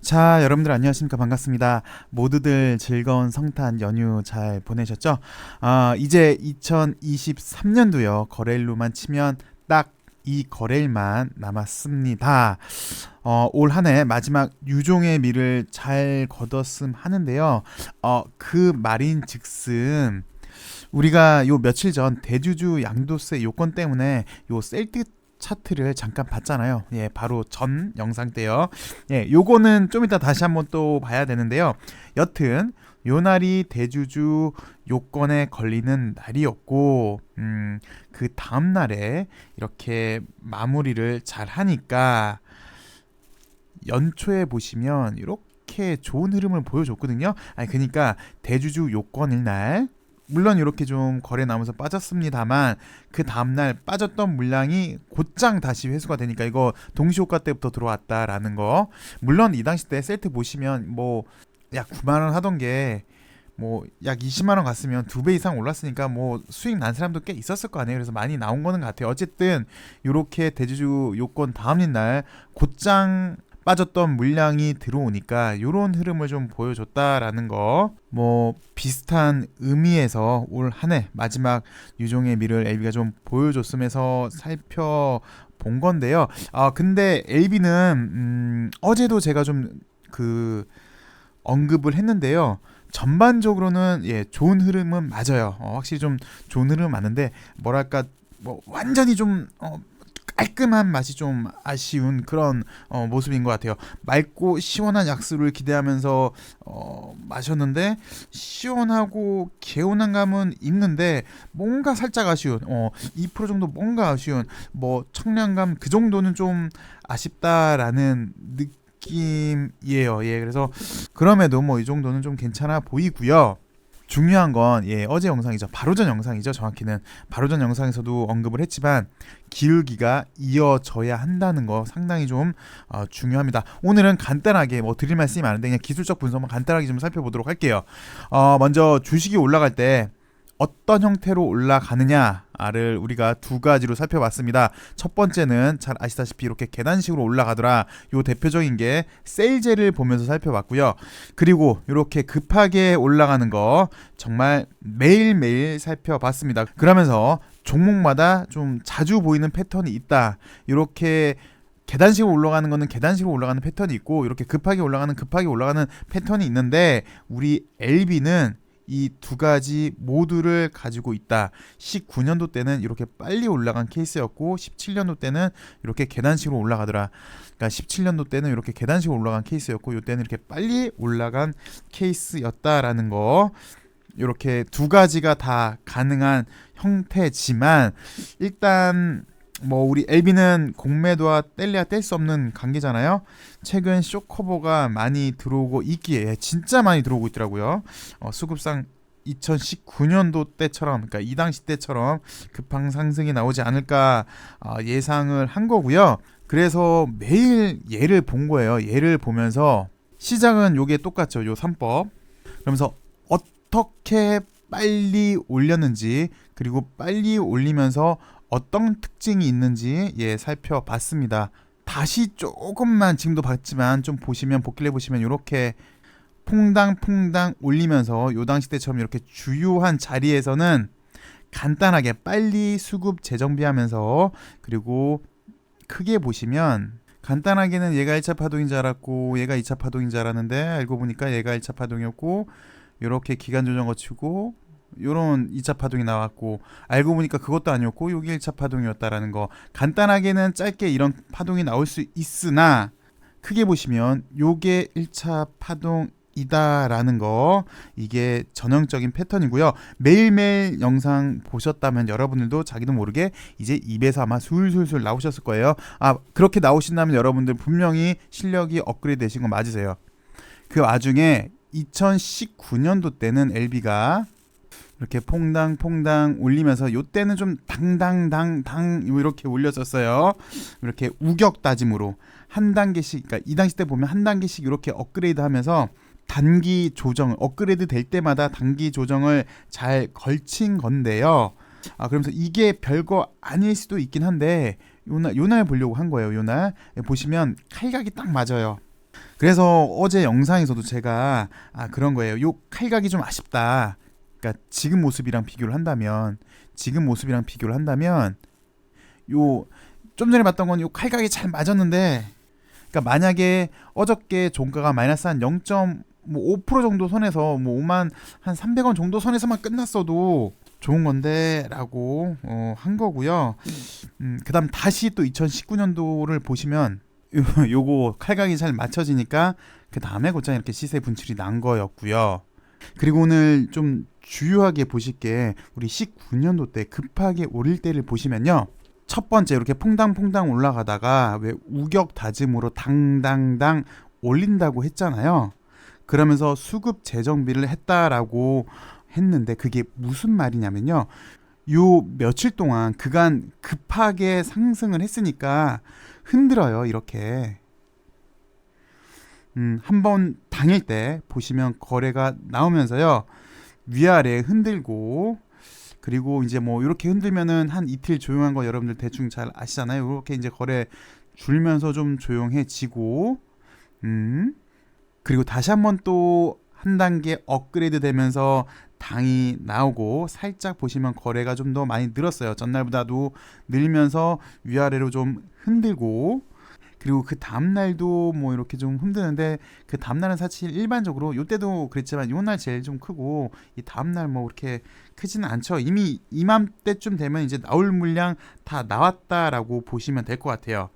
자, 여러분들 안녕하십니까? 반갑습니다. 모두들 즐거운 성탄 연휴 잘 보내셨죠? 아, 이제 2023년도요. 거래일로만 치면 딱 이 거래일만 남았습니다. 어, 올 한 해 마지막 유종의 미를 잘 거뒀음 하는데요. 어, 그 말인 즉슨 우리가 요 며칠 전 대주주 양도세 요건 때문에 요 셀트 차트를 잠깐 봤잖아요. 예, 바로 전 영상 때요. 예, 요거는 좀 이따 다시 한번 또 봐야 되는데요. 여튼 요 날이 대주주 요건에 걸리는 날이었고, 음, 그 다음 날에 이렇게 마무리를 잘 하니까 연초에 보시면 이렇게 좋은 흐름을 보여줬거든요. 아니, 그러니까 대주주 요건일 날 물론 이렇게 좀 거래 나오면서 빠졌습니다만 그 다음날 빠졌던 물량이 곧장 다시 회수가 되니까 이거 동시효과 때부터 들어왔다라는 거 물론 이 당시 때 셀트 보시면 뭐 약 9만 원 하던 게 뭐 약 20만 원 갔으면 두 배 이상 올랐으니까 뭐 수익 난 사람도 꽤 있었을 거 아니에요. 그래서 많이 나온 거는 같아요. 어쨌든 이렇게 대주주 요건 다음인 날 곧장 빠졌던 물량이 들어오니까 이런 흐름을 좀 보여줬다라는 거. 뭐 비슷한 의미에서 올 한 해 마지막 유종의 미를 LB가 좀 보여줬음에서 살펴본 건데요. 아 근데 LB는 음, 어제도 제가 좀 그 언급을 했는데요. 전반적으로는 예 좋은 흐름은 맞아요. 어, 확실히 좀 좋은 흐름은 맞는데 뭐랄까 뭐 완전히 좀 어, 깔끔한 맛이 좀 아쉬운 그런 어, 모습인 것 같아요. 맑고 시원한 약수를 기대하면서 어, 마셨는데 시원하고 개운한 감은 있는데 뭔가 살짝 아쉬운 어, 2% 정도 뭔가 아쉬운 뭐 청량감 그 정도는 좀 아쉽다라는 느낌이에요. 예, 그래서 그럼에도 뭐 이 정도는 좀 괜찮아 보이고요. 중요한 건 예, 어제 영상이죠. 바로 전 영상이죠. 정확히는 바로 전 영상에서도 언급을 했지만 기울기가 이어져야 한다는 거 상당히 좀 어, 중요합니다. 오늘은 간단하게 뭐 드릴 말씀이 많은데 그냥 기술적 분석만 간단하게 좀 살펴보도록 할게요. 어, 먼저 주식이 올라갈 때 어떤 형태로 올라가느냐를 우리가 두 가지로 살펴봤습니다. 첫 번째는 잘 아시다시피 이렇게 계단식으로 올라가더라. 요 대표적인 게 세일제를 보면서 살펴봤고요. 그리고 이렇게 급하게 올라가는 거 정말 매일매일 살펴봤습니다. 그러면서 종목마다 좀 자주 보이는 패턴이 있다. 이렇게 계단식으로 올라가는 거는 계단식으로 올라가는 패턴이 있고 이렇게 급하게 올라가는 급하게 올라가는 패턴이 있는데 우리 LB는 이 두 가지 모두를 가지고 있다. 19년도 때는 이렇게 빨리 올라간 케이스였고 17년도 때는 이렇게 계단식으로 올라가더라. 그러니까 17년도 때는 이렇게 계단식으로 올라간 케이스였고 이때는 이렇게 빨리 올라간 케이스였다라는 거. 이렇게 두 가지가 다 가능한 형태지만 일단 뭐 우리 엘비는 공매도와 뗄래야 뗄 수 없는 관계잖아요. 최근 쇼커버가 많이 들어오고 있기에 진짜 많이 들어오고 있더라고요. 어, 수급상 2019년도 때처럼 그러니까 이 당시 때처럼 급한 상승이 나오지 않을까 어, 예상을 한 거고요. 그래서 매일 예를 본 거예요. 예를 보면서 시장은 요게 똑같죠. 요 3법. 그러면서 어떻게 빨리 올렸는지 그리고 빨리 올리면서 어떤 특징이 있는지 예 살펴봤습니다. 다시 조금만 지금도 봤지만 좀 보시면 복기를 해보시면 이렇게 퐁당퐁당 올리면서 요 당시 때처럼 이렇게 주요한 자리에서는 간단하게 빨리 수급 재정비하면서 그리고 크게 보시면 간단하게는 얘가 1차 파동인 줄 알았고 얘가 2차 파동인 줄 알았는데 알고 보니까 얘가 1차 파동이었고 이렇게 기간 조정 거치고 요런 2차 파동이 나왔고 알고 보니까 그것도 아니었고 요게 1차 파동이었다라는 거 간단하게는 짧게 이런 파동이 나올 수 있으나 크게 보시면 요게 1차 파동 이다라는 거 이게 전형적인 패턴이고요. 매일매일 영상 보셨다면 여러분들도 자기도 모르게 이제 입에서 아마 술술술 나오셨을 거예요. 아 그렇게 나오신다면 여러분들 분명히 실력이 업그레이드 되신 거 맞으세요. 그 와중에 2019년도 때는 LB가 이렇게 퐁당 퐁당 올리면서 요때는 좀 당당당 당 이렇게 올렸었어요. 이렇게 우격 다짐으로 한 단계씩 그러니까 이 당시 때 보면 한 단계씩 이렇게 업그레이드 하면서 단기 조정 업그레이드 될 때마다 단기 조정을 잘 걸친 건데요. 아 그러면서 이게 별거 아닐 수도 있긴 한데 요날 요날 보려고 한 거예요. 요날 보시면 칼각이 딱 맞아요. 그래서 어제 영상에서도 제가 아 그런 거예요. 요 칼각이 좀 아쉽다. 그러니까 지금 모습이랑 비교를 한다면 지금 모습이랑 비교를 한다면 요 좀 전에 봤던 건 요 칼각이 잘 맞았는데 그러니까 만약에 어저께 종가가 마이너스 한 0.5% 정도 선에서 뭐 5만 한 300원 정도 선에서만 끝났어도 좋은 건데라고 어, 한 거고요. 음, 그다음 다시 또 2019년도를 보시면 요, 요거 칼각이 잘 맞춰지니까 그 다음에 곧장 이렇게 시세 분출이 난 거였고요. 그리고 오늘 좀 주요하게 보실 게 우리 19년도 때 급하게 오를 때를 보시면요. 첫 번째 이렇게 퐁당퐁당 올라가다가 왜 우격 다짐으로 당당당 올린다고 했잖아요. 그러면서 수급 재정비를 했다라고 했는데 그게 무슨 말이냐면요. 요 며칠 동안 그간 급하게 상승을 했으니까 흔들어요, 이렇게. 음, 한번 당일 때 보시면 거래가 나오면서요. 위아래 흔들고 그리고 이제 뭐 이렇게 흔들면은 한 이틀 조용한 거 여러분들 대충 잘 아시잖아요. 이렇게 이제 거래 줄면서 좀 조용해지고 음. 그리고 다시 한번 또 한 단계 업그레이드 되면서 당이 나오고 살짝 보시면 거래가 좀 더 많이 늘었어요. 전날보다도 늘면서 위아래로 좀 흔들고 그리고 그 다음 날도 뭐 이렇게 좀 흔드는데 그 다음 날은 사실 일반적으로 요때도 그랬지만 요 날 제일 좀 크고 이 다음 날뭐 그렇게 크지는 않죠. 이미 이맘때쯤 되면 이제 나올 물량 다 나왔다라고 보시면 될 것 같아요.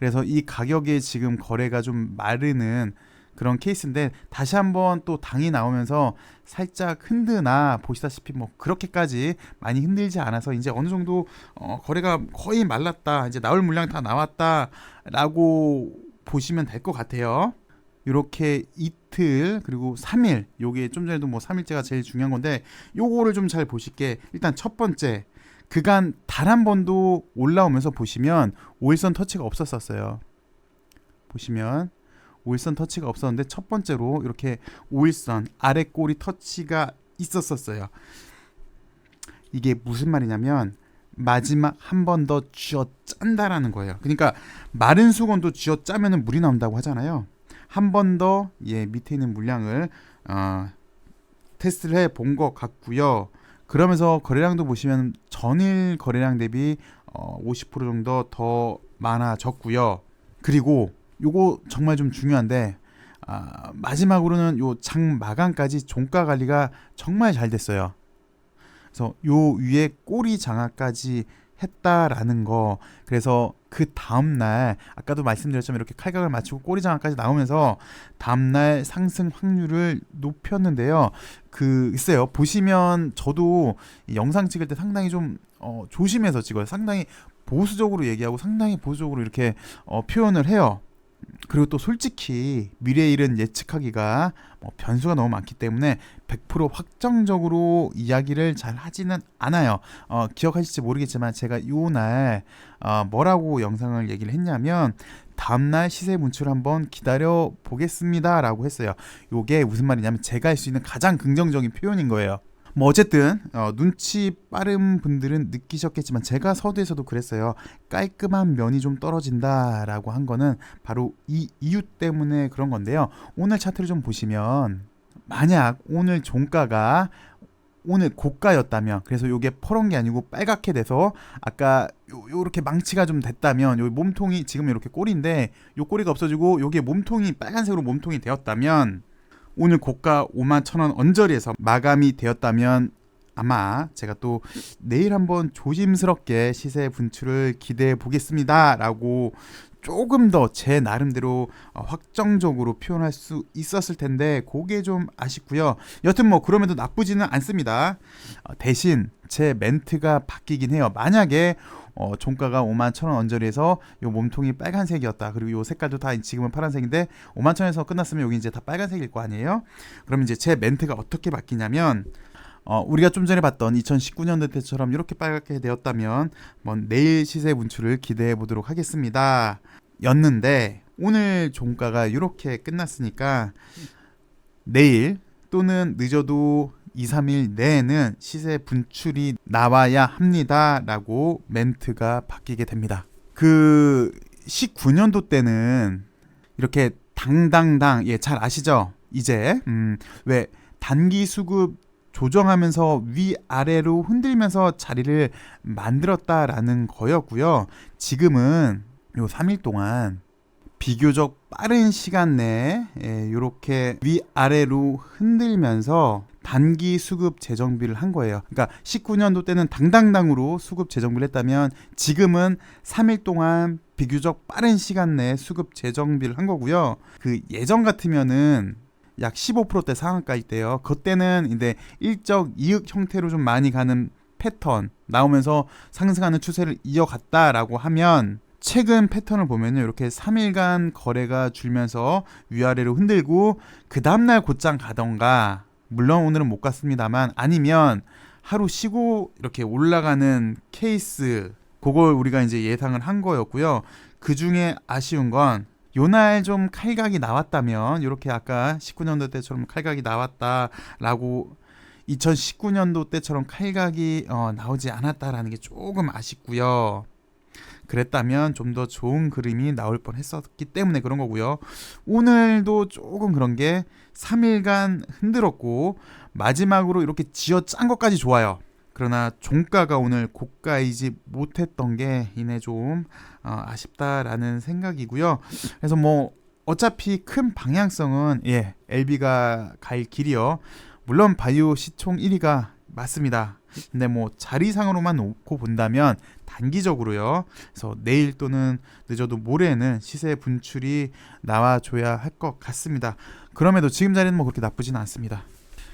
그래서 이 가격에 지금 거래가 좀 마르는 그런 케이스인데 다시 한번 또 당이 나오면서 살짝 흔드나 보시다시피 뭐 그렇게까지 많이 흔들지 않아서 이제 어느 정도 어 거래가 거의 말랐다 이제 나올 물량 다 나왔다라고 보시면 될 것 같아요. 이렇게 이틀 그리고 3일 요게 좀 전에도 뭐 3일째가 제일 중요한 건데 요거를 좀 잘 보실게 일단 첫 번째 그간 단 한 번도 올라오면서 보시면 오일선 터치가 없었었어요. 보시면 오일선 터치가 없었는데 첫 번째로 이렇게 오일선 아래 꼬리 터치가 있었었어요. 이게 무슨 말이냐면 마지막 한 번 더 쥐어 짠다라는 거예요. 그러니까 마른 수건도 쥐어 짜면은 물이 나온다고 하잖아요. 한 번 더 예, 밑에 있는 물량을 어, 테스트를 해 본 것 같고요. 그러면서 거래량도 보시면 전일 거래량 대비 어, 50% 정도 더 많아졌고요. 그리고 요거 정말 좀 중요한데 아, 마지막으로는 요 장 마감까지 종가 관리가 정말 잘 됐어요. 그래서 요 위에 꼬리 장화까지 했다라는 거. 그래서 그 다음 날 아까도 말씀드렸지만 이렇게 칼각을 맞추고 꼬리 장화까지 나오면서 다음 날 상승 확률을 높였는데요. 그 있어요. 보시면 저도 이 영상 찍을 때 상당히 좀 어, 조심해서 찍어요. 상당히 보수적으로 얘기하고 상당히 보수적으로 이렇게 어, 표현을 해요. 그리고 또 솔직히 미래 일은 예측하기가 뭐 변수가 너무 많기 때문에 100% 확정적으로 이야기를 잘 하지는 않아요. 어, 기억하실지 모르겠지만 제가 요날 어, 뭐라고 영상을 얘기를 했냐면 다음날 시세 문출 한번 기다려 보겠습니다라고 했어요. 요게 무슨 말이냐면 제가 할 수 있는 가장 긍정적인 표현인 거예요. 뭐 어쨌든 어, 눈치 빠른 분들은 느끼셨겠지만 제가 서두에서도 그랬어요. 깔끔한 면이 좀 떨어진다라고 한 거는 바로 이 이유 때문에 그런 건데요. 오늘 차트를 좀 보시면 만약 오늘 종가가 오늘 고가였다면 그래서 요게 퍼런 게 아니고 빨갛게 돼서 아까 요, 요렇게 망치가 좀 됐다면 요 몸통이 지금 이렇게 꼬리인데 요 꼬리가 없어지고 요게 몸통이 빨간색으로 몸통이 되었다면 오늘 고가 5만 천원 언저리에서 마감이 되었다면 아마 제가 또 내일 한번 조심스럽게 시세 분출을 기대해 보겠습니다 라고 조금 더 제 나름대로 어, 확정적으로 표현할 수 있었을 텐데 그게 좀 아쉽고요. 여튼 뭐 그럼에도 나쁘지는 않습니다. 어, 대신 제 멘트가 바뀌긴 해요. 만약에 어, 종가가 5만 천 원 언저리에서 요 몸통이 빨간색이었다. 그리고 요 색깔도 다 지금은 파란색인데 5만 천에서 끝났으면 여기 이제 다 빨간색일 거 아니에요? 그럼 이제 제 멘트가 어떻게 바뀌냐면 어, 우리가 좀 전에 봤던 2019년도 때처럼 이렇게 빨갛게 되었다면 뭐 내일 시세 분출을 기대해 보도록 하겠습니다. 였는데 오늘 종가가 이렇게 끝났으니까 내일 또는 늦어도 2, 3일 내에는 시세 분출이 나와야 합니다 라고 멘트가 바뀌게 됩니다. 그 19년도 때는 이렇게 당당당 예 잘 아시죠? 이제 음, 왜 단기 수급 조정하면서 위아래로 흔들면서 자리를 만들었다라는 거였고요. 지금은 요 3일 동안 비교적 빠른 시간 내에 이렇게 위아래로 흔들면서 단기 수급 재정비를 한 거예요. 그러니까 19년도 때는 당당당으로 수급 재정비를 했다면 지금은 3일 동안 비교적 빠른 시간 내에 수급 재정비를 한 거고요. 그 예전 같으면은 약 15%대 상한가일 때요. 그때는 이제 일적 이익 형태로 좀 많이 가는 패턴 나오면서 상승하는 추세를 이어갔다라고 하면 최근 패턴을 보면요. 이렇게 3일간 거래가 줄면서 위아래로 흔들고 그 다음날 곧장 가던가 물론 오늘은 못 갔습니다만 아니면 하루 쉬고 이렇게 올라가는 케이스 그걸 우리가 이제 예상을 한 거였고요. 그 중에 아쉬운 건 요날 좀 칼각이 나왔다면 이렇게 아까 19년도 때처럼 칼각이 나왔다라고 2019년도 때처럼 칼각이 어, 나오지 않았다라는 게 조금 아쉽고요. 그랬다면 좀 더 좋은 그림이 나올 뻔 했었기 때문에 그런 거고요. 오늘도 조금 그런 게 3일간 흔들었고 마지막으로 이렇게 쥐어 짠 것까지 좋아요. 그러나 종가가 오늘 고가이지 못했던 게 이내 좀 어, 아쉽다라는 생각이고요. 그래서 뭐 어차피 큰 방향성은 예 LB가 갈 길이요. 물론 바이오 시총 1위가 맞습니다. 근데 뭐 자리상으로만 놓고 본다면 단기적으로요. 그래서 내일 또는 늦어도 모레는 시세 분출이 나와줘야 할 것 같습니다. 그럼에도 지금 자리는 뭐 그렇게 나쁘진 않습니다.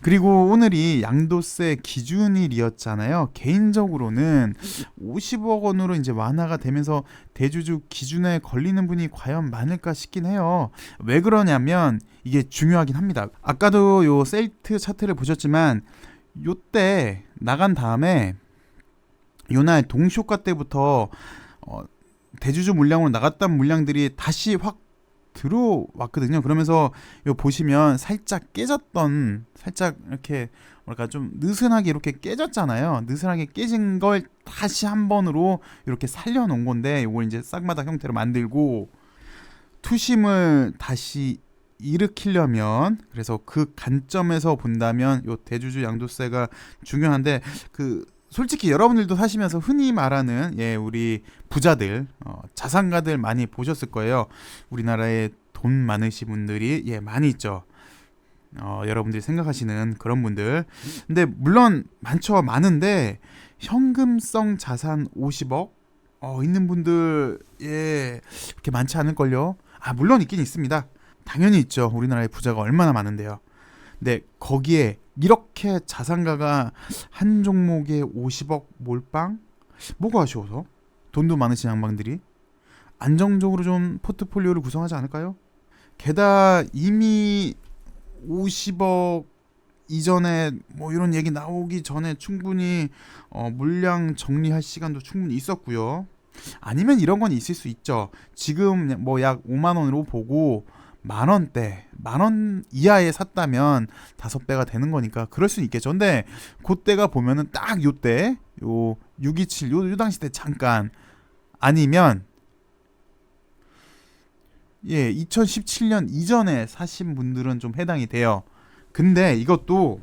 그리고 오늘이 양도세 기준일이었잖아요. 개인적으로는 50억 원으로 이제 완화가 되면서 대주주 기준에 걸리는 분이 과연 많을까 싶긴 해요. 왜 그러냐면 이게 중요하긴 합니다. 아까도 요 셀트 차트를 보셨지만 요때 나간 다음에 요날 동쇼가 때부터 어, 대주주 물량으로 나갔던 물량들이 다시 확 들어왔거든요. 그러면서 요 보시면 살짝 깨졌던 살짝 이렇게 뭐랄까 좀 느슨하게 이렇게 깨졌잖아요. 느슨하게 깨진 걸 다시 한 번으로 이렇게 살려놓은 건데 요걸 이제 싹마다 형태로 만들고 투심을 다시 일으키려면 그래서 그 관점에서 본다면 요 대주주 양도세가 중요한데 그 솔직히 여러분들도 사시면서 흔히 말하는 예 우리 부자들 어, 자산가들 많이 보셨을 거예요. 우리나라에 돈 많으신 분들이 예 많이 있죠. 어, 여러분들이 생각하시는 그런 분들. 근데 물론 많죠. 많은데 현금성 자산 50억 어, 있는 분들 예 그렇게 많지 않을 걸요. 아 물론 있긴 있습니다. 당연히 있죠. 우리나라의 부자가 얼마나 많은데요. 근데 거기에 이렇게 자산가가 한 종목에 50억 몰빵? 뭐가 아쉬워서? 돈도 많으신 양반들이 안정적으로 좀 포트폴리오를 구성하지 않을까요? 게다가 이미 50억 이전에 뭐 이런 얘기 나오기 전에 충분히 어 물량 정리할 시간도 충분히 있었고요. 아니면 이런 건 있을 수 있죠. 지금 뭐 약 5만 원으로 보고 만 원대, 만 원 이하에 샀다면 다섯 배가 되는 거니까 그럴 수 있겠죠. 근데 그때가 보면은 딱 요때 요 627, 요, 요 당시 때 잠깐 아니면 예, 2017년 이전에 사신 분들은 좀 해당이 돼요. 근데 이것도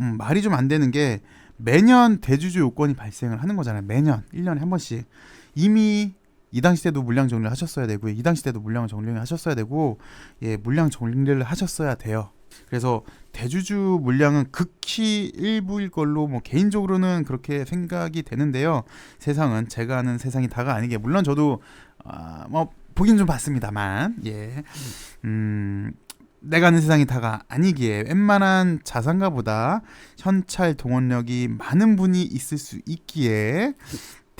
음, 말이 좀 안 되는 게 매년 대주주 요건이 발생을 하는 거잖아요. 매년 1년에 한 번씩. 이미 이 당시 때도 물량 정리를 하셨어야 되고 이 당시 때도 물량 정리를 하셨어야 되고 예 물량 정리를 하셨어야 돼요. 그래서 대주주 물량은 극히 일부일 걸로 뭐 개인적으로는 그렇게 생각이 되는데요. 세상은 제가 아는 세상이 다가 아니게 물론 저도 아 뭐 보긴 좀 봤습니다만 예. 음 내가 아는 세상이 다가 아니기에 웬만한 자산가보다 현찰 동원력이 많은 분이 있을 수 있기에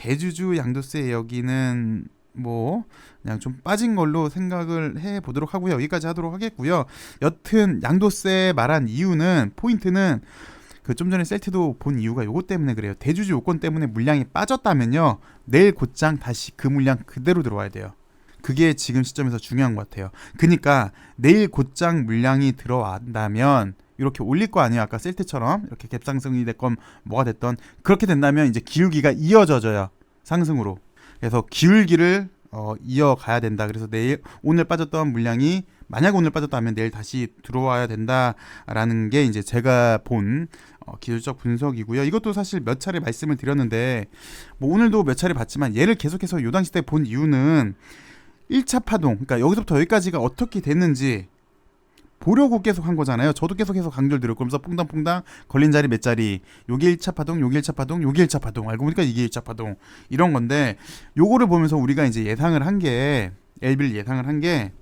대주주 양도세 여기는 뭐 그냥 좀 빠진 걸로 생각을 해 보도록 하고요. 여기까지 하도록 하겠고요. 여튼 양도세 말한 이유는 포인트는 그 좀 전에 셀트도 본 이유가 요거 때문에 그래요. 대주주 요건 때문에 물량이 빠졌다면요. 내일 곧장 다시 그 물량 그대로 들어와야 돼요. 그게 지금 시점에서 중요한 것 같아요. 그러니까 내일 곧장 물량이 들어왔다면 이렇게 올릴 거 아니에요. 아까 셀트처럼 이렇게 갭상승이 됐건 뭐가 됐던 그렇게 된다면 이제 기울기가 이어져져요. 상승으로. 그래서 기울기를 어, 이어가야 된다. 그래서 내일 오늘 빠졌던 물량이 만약 오늘 빠졌다면 내일 다시 들어와야 된다라는 게 이제 제가 본 어, 기술적 분석이고요. 이것도 사실 몇 차례 말씀을 드렸는데 뭐 오늘도 몇 차례 봤지만 얘를 계속해서 요당 시대 본 이유는 1차 파동, 그러니까 여기서부터 여기까지가 어떻게 됐는지 보려고 계속 한 거잖아요. 저도 계속해서 강조를 드렸고 그러면서 퐁당퐁당 걸린 자리 몇 자리 요게 1차 파동, 요게 1차 파동, 요게 1차 파동 알고 보니까 이게 1차 파동 이런 건데 요거를 보면서 우리가 이제 예상을 한게 LB를 예상을 한 게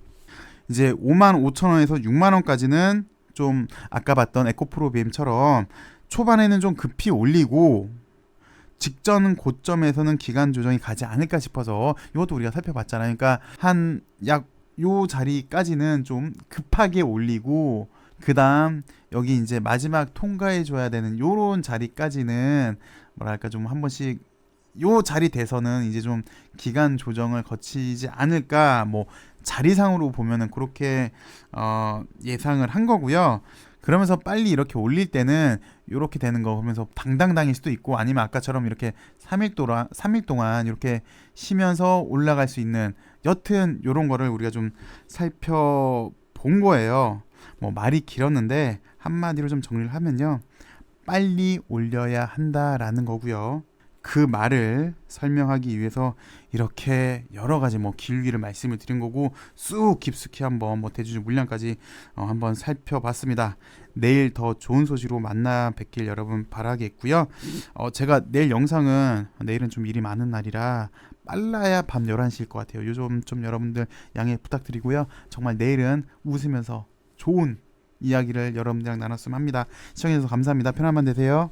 이제 5만 5천 원에서 6만 원까지는 좀 아까 봤던 에코프로 BM처럼 초반에는 좀 급히 올리고 직전 고점에서는 기간 조정이 가지 않을까 싶어서 이것도 우리가 살펴봤잖아요. 그러니까 한약 요 자리까지는 좀 급하게 올리고 그다음 여기 이제 마지막 통과해 줘야 되는 요런 자리까지는 뭐랄까 좀 한 번씩 요 자리 돼서는 이제 좀 기간 조정을 거치지 않을까 뭐 자리상으로 보면은 그렇게 어 예상을 한 거고요. 그러면서 빨리 이렇게 올릴 때는 이렇게 되는 거 보면서 당당당일 수도 있고 아니면 아까처럼 이렇게 3일 동안 3일 동안 이렇게 쉬면서 올라갈 수 있는 여튼 요런 거를 우리가 좀 살펴본 거예요. 뭐 말이 길었는데 한마디로 좀 정리를 하면요. 빨리 올려야 한다라는 거고요. 그 말을 설명하기 위해서 이렇게 여러 가지 뭐 길기를 말씀을 드린 거고 쑥 깊숙이 한번 뭐 대주주 물량까지 어, 한번 살펴봤습니다. 내일 더 좋은 소식으로 만나 뵙길 여러분 바라겠고요. 어, 제가 내일 영상은 내일은 좀 일이 많은 날이라 빨라야 밤 11시일 것 같아요. 요즘 좀 여러분들 양해 부탁드리고요. 정말 내일은 웃으면서 좋은 이야기를 여러분들이랑 나눴으면 합니다. 시청해주셔서 감사합니다. 편한 밤 되세요.